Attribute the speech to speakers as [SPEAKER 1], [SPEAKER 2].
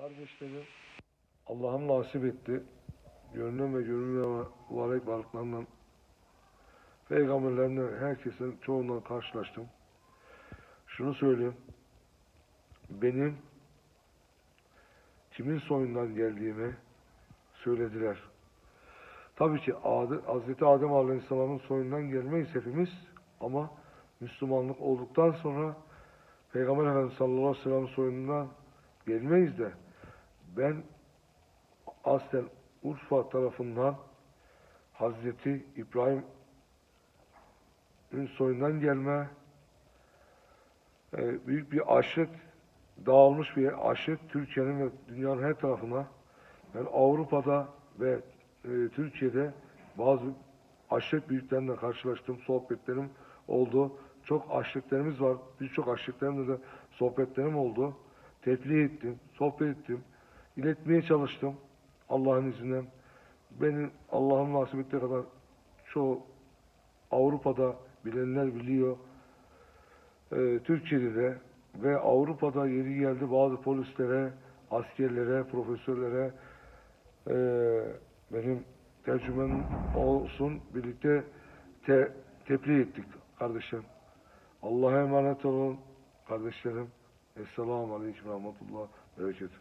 [SPEAKER 1] Kardeşlerim, Allah'ım nasip etti. Gönlüm ve gönlümle mübarek varlıklarından, peygamberlerinden, herkesin çoğundan karşılaştım. Şunu söyleyeyim. Benim kimin soyundan geldiğimi söylediler. Tabii ki Adem, Hazreti Adem Aleyhisselam'ın soyundan gelmeyiz hepimiz ama Müslümanlık olduktan sonra Peygamber Efendimiz sallallahu aleyhi ve sellem soyundan gelmeyiz de ben aslen Urfa tarafından Hazreti İbrahim'in soyundan gelme e, büyük bir aşık dağılmış bir aşık Türkiye'nin ve dünyanın her tarafına ben Avrupa'da ve e, Türkiye'de bazı aşık büyüklerle karşılaştım. Sohbetlerim oldu. Çok aşıklarımız var. Birçok aşıklarımla da sohbetlerim oldu. Tebliğ ettim, sohbet ettim. İletmeye çalıştım. Allah'ın izniyle. Benim Allah'ın nasip ettiği kadar çoğu Avrupa'da bilenler biliyor. Ee, Türkiye'de de ve Avrupa'da yeri geldi bazı polislere, askerlere, profesörlere eee, benim tercümenim olsun birlikte te, tebliğ ettik kardeşlerim. Allah'a emanet olun kardeşlerim. Esselamu Aleyküm Rahmetullah Berekatuhu.